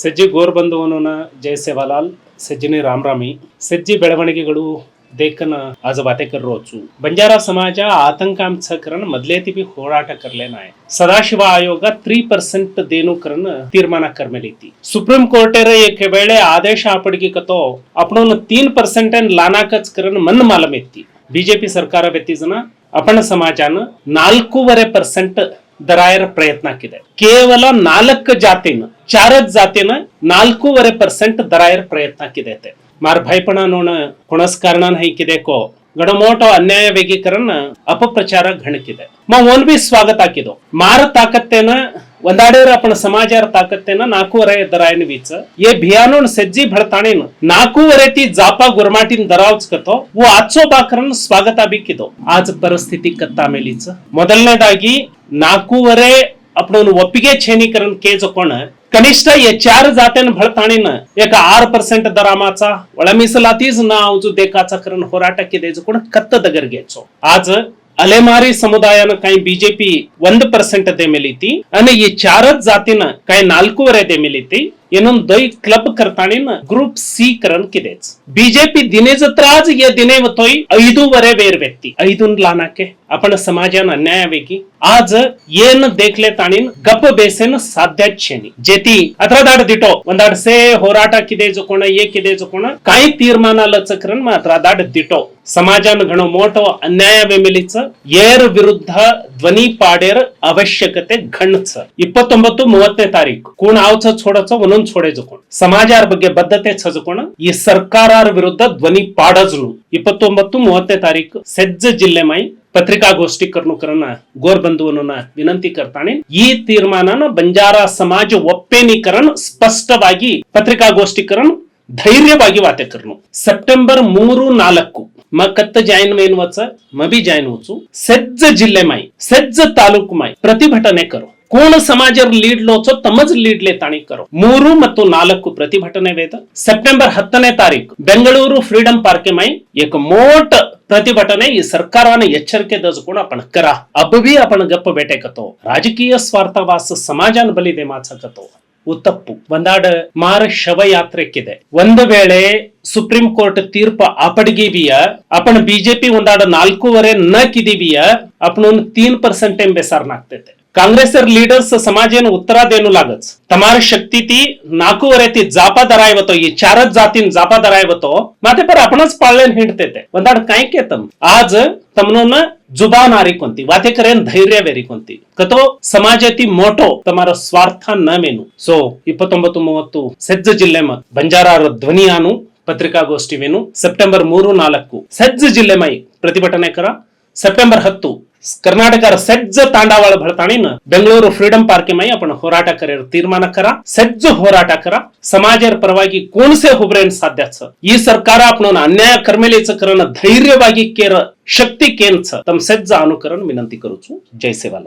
ಸಜ್ಜಿ ಗೋರ್ಬಂಧುವನ ಜಯ ಸೇವಾಲಾಲ್, ಸಜ್ಜಿನಿ ರಾಮರಾಮಿ, ಸಜ್ಜಿ ಬೆಳವಣಿಗೆಗಳು ದೇಕನ ಆಜವಾತೆ ರೋಚು ಬಂಜಾರ ಸಮಾಜ ಆತಂಕಾಂಶಕರನ್ನ ಮೊದ್ಲೇತಿ ಬಿ ಹೋರಾಟ ಕರ್ಲೇನಾಯ್ ಸದಾಶಿವ ಆಯೋಗ ತ್ರೀ ಪರ್ಸೆಂಟ್ ದೇನು ಕರನ್ ತೀರ್ಮಾನ ಕರ್ಮೇಲಿತಿ ಸುಪ್ರೀಂ ಕೋರ್ಟೇರ ಏಕೆ ವೇಳೆ ಆದೇಶ ಅಪಡಿಗೆ ಕತೋ ಅಪಣೋನ ತೀನ್ ಪರ್ಸೆಂಟ್ ಅನ್ ಲಾನಾಕಚ್ ಕರನ್ ಮನ್ ಮಾಲಮೆತ್ತಿ. ಬಿಜೆಪಿ ಸರ್ಕಾರ ಬೆತ್ತಿಸನ ಅಪಣ ಸಮಾಜನ ನಾಲ್ಕೂವರೆ ಪರ್ಸೆಂಟ್ ದರಾಯರ ಪ್ರಯತ್ನ ಹಾಕಿದೆ ಕೇವಲ ನಾಲ್ಕು ಜಾತಿನ, ಚಾರದ್ ಜಾತಿನ ನಾಲ್ಕೂವರೆ ಪರ್ಸೆಂಟ್ ದರಾಯರ ಪ್ರಯತ್ನ ಹಾಕಿದೆ ಮಾರ್ ಭಯಪಣ ನೋಣ ಹೈಕಿದೆ ಹೈಕಿದೆಕೋ ಗಣಮೋಟ ಅನ್ಯಾಯ ವೇಗೀಕರಣ ಅಪಪ್ರಚಾರ ಘಣಕಿದೆ. ಮಾ ಓನ್ ಬಿ ಸ್ವಾಗತ ಹಾಕಿದ್ದು ಮಾರ ತಾಕತ್ತೇನ ಒಂದಾಡಿದ್ರೆ ಅಪ್ಪನ ತಾಕತ್ತೆನ ತಾಕತ್ತೇನ ನಾಲ್ಕೂವರೆ ದರಾಯನ ವೀಚ. ಏ ಭಿಯಾನೋನ್ ಸಜ್ಜಿ ಬೆಳತಾಣೇನು ನಾಲ್ಕೂವರೆ ತಿ ಜಾಪ ಗುರ್ಮಾಟಿನ ದರಾವ್ಸ್ಕತೋ ಓ ಆಚೋ ಬಾಕರನ್ ಸ್ವಾಗತ ಬೇಕಿದ್ದು ಆಜ ಪರಿಸ್ಥಿತಿ ಕತ್ತ ಮೇಲಿಚ ಮೊದಲನೇದಾಗಿ ನಾಲ್ಕೂವರೆ आपण ಒಪ್ಪಿಗೆ छेनीकरण केज कोण कनिष्ठ चार जात्यान भळताणीन एक आर पर्सेंट दरामाचा ಒಳ ಮೀಸಲಾತೀಸ್ ನಾವು ದೇಕಾಚ ಕರನ್ ಹೋರಾಟಕ್ಕೆ ದೇಜಕೊಂಡು ಕತ್ತ ದಗರ್ ಗೆಚ್ಚೋ आज ಅಲೆಮಾರಿ ಸಮುದಾಯನ ಕಾಯಿ ಬಿಜೆಪಿ ಒಂದ್ ಪರ್ಸೆಂಟ್ ದೇ ಮೇಲಿತಿ. અને ಈ ಚಾರತ್ ಜಾತಿನ ಕಾಯಿ ನಾಲ್ಕೂವರೆ ದೇ ಮೇಲಿತಿ. ಏನೊಂದ್ ದೊಯ್ ಕ್ಲಬ್ करताणीन ग्रुप सी करण किदेच बीजेपी दिने त्राज या दिने वतोय ಐದೂವರೆ ಬೇರ್ ವ್ಯಕ್ತಿ ಐದೂನ್ लानाके आपण समाजान अन्याय वेगी आज ಏನ್ ದೇಖ್ಲೆ ತಾಣಿನ್ ಗಪ್ಪ ಬೇಸೆನ್ ಸಾಧ್ಯ छेनी जेती अथरा दाड दिटो ಒಂದಾಡ್ ಸೇ ಹೋರಾಟ ಕಿದೆ ಜೊಕೋಣ ಏ ಕಿದೆ ಜೊಕೋಣ काही ತೀರ್ಮಾನ ಲಚಕ್ರನ್ ಮಾತ್ರ दाड दिटो समाजान घणो मोठो अन्याय वेमेलीच ಏರ್ ವಿರುದ್ಧ ಧ್ವನಿ ಪಾಡೇರ್ ಅವಶ್ಯಕತೆ ಘಣ್ಸ ಇಪ್ಪತ್ತೊಂಬತ್ತು ಮೂವತ್ತನೇ ತಾರೀಕು. ಕೂಣ ಆವ್ಸ ಛೋಡಸ, ಒಂದೊಂದ್ ಛೋಡೆ ಜಕೋಣ ಸಮಾಜಾರ ಬಗ್ಗೆ ಬದ್ಧತೆ ಸಜಕೋಣ ಈ ಸರ್ಕಾರ ವಿರುದ್ಧ ಧ್ವನಿ ಪಾಡಜ್ರು. ಇಪ್ಪತ್ತೊಂಬತ್ತು ಮೂವತ್ತನೇ ತಾರೀಕು. ಸೆಜ್ಜ ಜಿಲ್ಲೆ ಮೈ ಪತ್ರಿಕಾಗೋಷ್ಠಿ ಕರ್ನುಕರನ್ನ ಗೋರ್ ಬಂಧುವನ್ನ ವಿನಂತಿ ಕರ್ತಾನೆ. ಈ ತೀರ್ಮಾನನ ಬಂಜಾರ ಸಮಾಜ ಒಪ್ಪೇನೀಕರಣ ಸ್ಪಷ್ಟವಾಗಿ ಪತ್ರಿಕಾಗೋಷ್ಠಿಕರನ್ ಧೈರ್ಯವಾಗಿ ವಾತೆ ಕರ್ನು. ಸೆಪ್ಟೆಂಬರ್ ಮೂರು ನಾಲ್ಕು. ಮಕ್ಕತ್ತ ಜಾಯಿನ್ ಮೇನ್ ವತ್ಸ ಮಬಿ ಜಾಯಿನ್ ವತ್ಸು ಸಜ್ಜ ಜಿಲ್ಲೆ ಮಾಯಿ ಸಜ್ಜ ತಾಲೂಕು ಮಾಯಿ ಪ್ರತಿಭಟನೆ ಕರು. ಕೋಣ ಸಮಾಜ ಲೀಡ್ ಲೋಚೋ ತಮಜ್ ಲೀಡ್ಲೆ ತಾಣಿ ಕರೋ. ಮೂರು ಮತ್ತು ನಾಲ್ಕು ಪ್ರತಿಭಟನೆ ವೇದ. ಸೆಪ್ಟೆಂಬರ್ ಹತ್ತನೇ ತಾರೀಕು ಬೆಂಗಳೂರು ಫ್ರೀಡಂ ಪಾರ್ಕೆ ಮೈ, ಏಕ ಮೋಟ ಪ್ರತಿಭಟನೆ ಈ ಸರ್ಕಾರವನ್ನ ಎಚ್ಚರಿಕೆ ದಜಕೋಣ ಅಪಣ ಕರ. ಅಬ್ಬವಿ ಅಪಣ ಗಪ್ಪ ಬೇಟೆ ಕತೋ. ರಾಜಕೀಯ ಸ್ವಾರ್ಥವಾಸ ಸಮಾಜನ ಬಲಿದೆ ಮಾಚಕತೋ ಉತ್ತಪ್ಪು ಒಂದಾಡ ಮಾರ ಶವಯಾತ್ರೆಕ್ಕಿದೆ. ಒಂದು ವೇಳೆ ಸುಪ್ರೀಂ ಕೋರ್ಟ್ ತೀರ್ಪ ಅಪಡಗಿವಿಯ ಅಪನ ಬಿಜೆಪಿ ಒಂದಾಡ ನಾಲ್ಕೂವರೆ ನಕ್ಕಿದೀವಿಯ ಅಪನ ಒಂದು ತೀನ್ ಪರ್ಸೆಂಟ್ ಎಂಬೆ ಸರ್ನಾಗ್ತೈತೆ કાંગ્રેસર ಲೀಡರ್ಸ್ સમાજેનું ઉત્તરાદેનું લાગત તમારી શક્તિથી ಶಕ್ತಿ ತಿ જાપા ತಿ હતો એ ચાર જ જાતિન જાપા ધરાયો હતો માથે પર આપણે જ પાળલેન હિંડતે તે ಒಂದಾಡ કાંઈ કે તમ આજ ಜುಬಾನ್ ಹಾರಿಕೊಂತಿ ವಾತೆ ಕರೆನ್ ಧೈರ್ಯ ಬೇರಿಕೊಂತಿ ಕತೋ ಸಮಾಜತಿ ಮೋಟೋ, ತಮಾರ ಸ್ವಾರ್ಥ ನ ಮೇನು ಸೊ, ಇಪ್ಪತ್ತೊಂಬತ್ತು ಮೂವತ್ತು ಸಜ್ಜ ಜಿಲ್ಲೆ ಮತ್ ಬಂಜಾರರ ಧ್ವನಿಯಾನು ಪತ್ರಿಕಾಗೋಷ್ಠಿವೇನು ಸೆಪ್ಟೆಂಬರ್ ಮೂರು ನಾಲ್ಕು. ಸಜ್ಜ ಜಿಲ್ಲೆ ಮೈ ಪ್ರತಿಭಟನೆ ಕರ, ಸೆಪ್ಟೆಂಬರ್ ಹತ್ತು कर्नाटक सज्ज ताण्डावळ भळतानिन बेंगळूरु फ्रीडम् पार्केमै अपन होराट करेर तीर्मान करा सज्ज होराट करा समाजेर परवागी कोणसे होबरेन साध्याच ई सरकार आपणून अन्याय करमेलेच करण धैर्यवागी केर शक्ती केनच तम सज्ज अनुकरण विनंती करूचू जय सेवाला